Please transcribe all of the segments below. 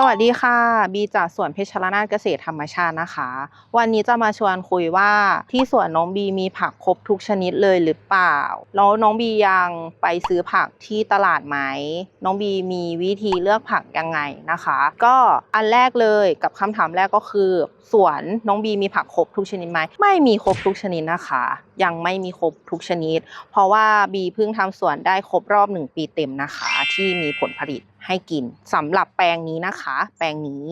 สวัสดีค่ะ บีจากสวนเพชรนาถเกษตรธรรมชาตินะคะ วันนี้จะมาชวนคุยว่าที่สวนน้องบีมีผักครบทุกชนิดเลยหรือเปล่า แล้วน้องบียังไปซื้อผักที่ตลาดไหม น้องบีมีวิธีเลือกผักยังไงนะคะ ก็อันแรกเลยกับคำถามแรกก็คือ สวนน้องบีมีผักครบทุกชนิดไหมไม่มีครบทุกชนิดนะคะ ยังไม่มีครบทุกชนิด เพราะว่าบีเพิ่งทำสวนได้ครบรอบหนึ่งปีเต็มนะคะ ที่มีผลผลิตให้กินสำหรับแปลงนี้นะคะ แปลงนี้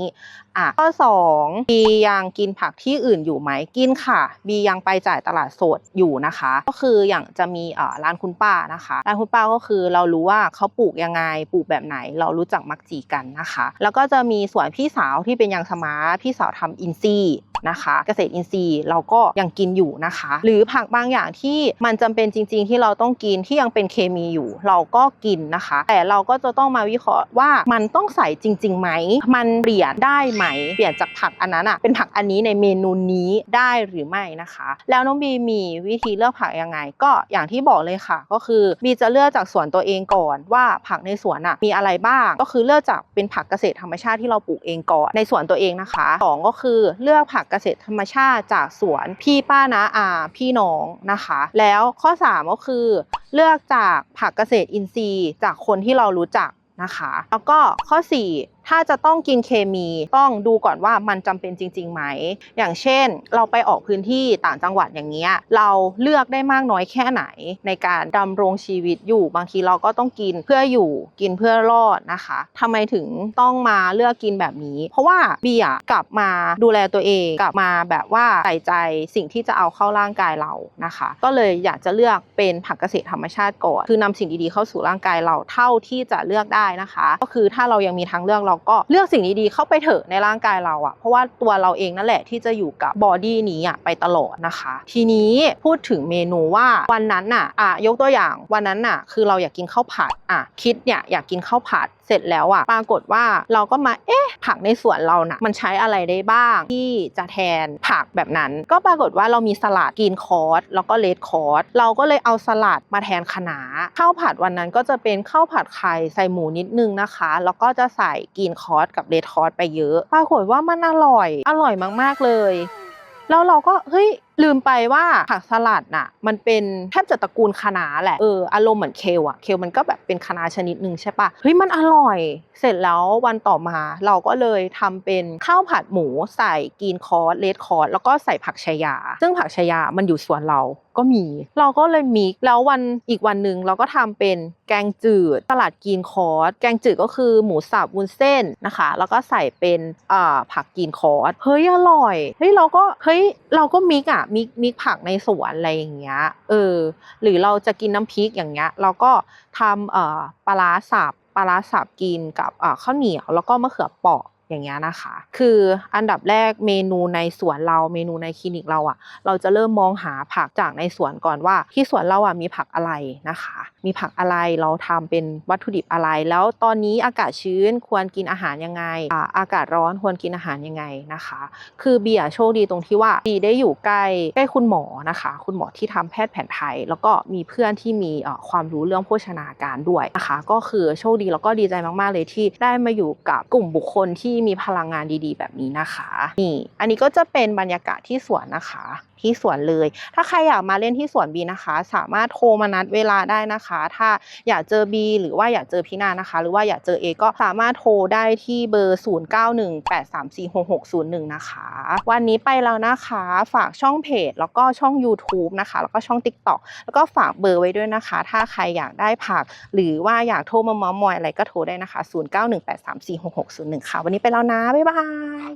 อะข้อ2บียังกินผักที่อื่นอยู่ไหมกินค่ะบียังไปจ่ายตลาดสดอยู่นะคะ ก็คืออย่างจะมีเอ่อร้านคุณป้านะคะร้านคุณป้าก็คือเรารู้ว่าเขาปลูกยังไงปลูกแบบไหน เรารู้จักมักจีกันนะคะ แล้วก็จะมีสวนพี่สาวที่เป็นยังสมาร์พี่สาวทำอินซีนะคะเกษตรอินทรีย์เราก็ยังกินอยู่นะคะ หรือผักบางอย่างที่มันจำเป็นจริง ๆ ที่เราต้องกินที่ยังเป็นเคมีอยู่ เราก็กินนะคะ แต่เราก็จะต้องมาวิเคราะห์ว่ามันต้องใส่จริงๆไหมมันเปลี่ยนได้ไหมเปลี่ยนจากผักอันนั้นอะเป็นผักอันนี้ในเมนูนี้ได้หรือไม่นะคะ แล้วน้องบีมีวิธีเลือกผักยังไง ก็อย่างที่บอกเลยค่ะ ก็คือบีจะเลือกจากสวนตัวเองก่อนว่าผักในสวนอะมีอะไรบ้าง ก็คือเลือกจากเป็นผักเกษตรธรรมชาติที่เราปลูกเองก่อนในสวนตัวเองนะคะสองก็คือเลือกผักเกษตรธรรมชาติจากสวนพี่ป้านาอาพี่น้องนะคะ แล้วข้อสามก็คือ เลือกจากผักเกษตรอินทรีย์ จากคนที่เรารู้จักนะคะ แล้วก็ข้อ 4 ถ้าจะต้องกินเคมีต้องดูก่อนว่ามันจำเป็นจริงๆไหม อย่างเช่น เราไปออกพื้นที่ต่างจังหวัดอย่างเงี้ยเราเลือกได้มากน้อยแค่ไหน ในการดำรงชีวิตอยู่บางทีเราก็ต้องกินเพื่ออยู่กินเพื่อรอดนะคะทำไมถึงต้องมาเลือกกินแบบนี้ เพราะว่าเบีอะกลับมาดูแลตัวเองกลับมาแบบว่าใส่ใจสิ่งที่จะเอาเข้าร่างกายเรานะคะ ก็เลยอยากจะเลือกเป็นผักเกษตรธรรมชาติก่อนคือนำสิ่งดีๆเข้าสู่ร่างกายเราเท่าที่จะเลือกได้นะคะ ก็คือถ้าเรายังมีทางเลือกเราก็เลือกสิ่งดีๆเข้าไปเถอะในร่างกายเราอะเพราะว่าตัวเราเองนั่นแหละที่จะอยู่กับบอดี้นี้อะไปตลอดนะคะ ทีนี้พูดถึงเมนูว่าวันนั้นน่ะอะยกตัวอย่างวันนั้นน่ะคือเราอยากกินข้าวผัดอะคิดเนี่ยอยากกินข้าวผัดเสร็จแล้วอะปรากฏว่าเราก็มาเอ๊ะ ผักในสวนเราน่ะมันใช้อะไรได้บ้างที่จะแทนผักแบบนั้น ก็ปรากฏว่าเรามีสลัดกรีนคอร์สแล้วก็เลดคอร์สเราก็เลยเอาสลัดมาแทนคะน้าข้าวผัดวันนั้นก็จะเป็นข้าวผัดไข่ใส่หมูนิดนึงนะคะ แล้วก็จะใส่กรีนคอร์สกับเรดคอร์สไปเยอะ ปรากฏว่ามันอร่อย อร่อยมาก ๆ เลย แล้วเราก็เฮ้ย ลืมไปว่าผักสลัดน่ะ มันเป็นแทบจะตระกูลคะน้าแหละเอออารมณ์เหมือนเคลอะเคลมันก็แบบเป็นคะน้าชนิดหนึ่งใช่ปะเฮ้ยมันอร่อย เสร็จแล้ววันต่อมาเราก็เลยทำเป็นข้าวผัดหมูใส่กีนคอร์สเลดคอร์สแล้วก็ใส่ผักชายา ซึ่งผักชายามันอยู่สวนเราก็มี เราก็เลยมิกซ์แล้ววันอีกวันหนึ่งเราก็ทำเป็นแกงจืดสลัดกีนคอร์สแกงจืดก็คือหมูสับวุ้นเส้นนะคะ แล้วก็ใส่เป็นอ่าผักกีนคอร์สเฮ้ยอร่อยเฮ้ยเราก็เฮ้ยเราก็มิกซ์อะมิกมิกผักในสวนอะไรอย่างเงี้ยเออหรือเราจะกินน้ำพริกอย่างเงี้ย เราก็ทำเอ่อปลาร้าสับปลาร้าสับกินกับอ่าข้าวเหนียวแล้วก็มะเขือเปราะอย่างเงี้ยนะคะ คืออันดับแรกเมนูในสวนเราเมนูในคลินิกเราอะ เราจะเริ่มมองหาผักจากในสวนก่อนว่า ที่สวนเราอะมีผักอะไรนะคะ มีผักอะไรเราทำเป็นวัตถุดิบอะไร แล้วตอนนี้อากาศชื้นควรกินอาหารยังไงอาอากาศร้อนควรกินอาหารยังไงนะคะ คือเบียร์โชคดีตรงที่ว่าบีได้อยู่ใกล้ใกล้คุณหมอนะคะ คุณหมอที่ทำแพทย์แผนไทย แล้วก็มีเพื่อนที่มีความรู้เรื่องโภชนาการด้วยนะคะ ก็คือโชคดีแล้วก็ดีใจมากๆเลยที่ได้มาอยู่กับกลุ่มบุคคลที่มีพลังงานดีๆ แบบนี้นะคะนี่อันนี้ก็จะเป็นบรรยากาศที่สวนนะคะ ที่สวนเลย ถ้าใครอยากมาเล่นที่สวนบีนะคะ สามารถโทรมานัดเวลาได้นะคะถ้าอยากเจอบีหรือว่าอยากเจอพี่นานะคะ หรือว่าอยากเจอเอก็สามารถโทรได้ที่เบอร์ 0918346601 นะคะ วันนี้ไปแล้วนะคะ ฝากช่องเพจ แล้วก็ช่อง YouTube นะคะ แล้วก็ช่อง TikTok แล้วก็ฝากเบอร์ไว้ด้วยนะคะ ถ้าใครอยากได้ผัก หรือว่าอยากโทรมามอมอยอะไรก็โทรได้นะคะ 0918346601 ค่ะ วันนี้ไปแล้วนะ บ๊ายบาย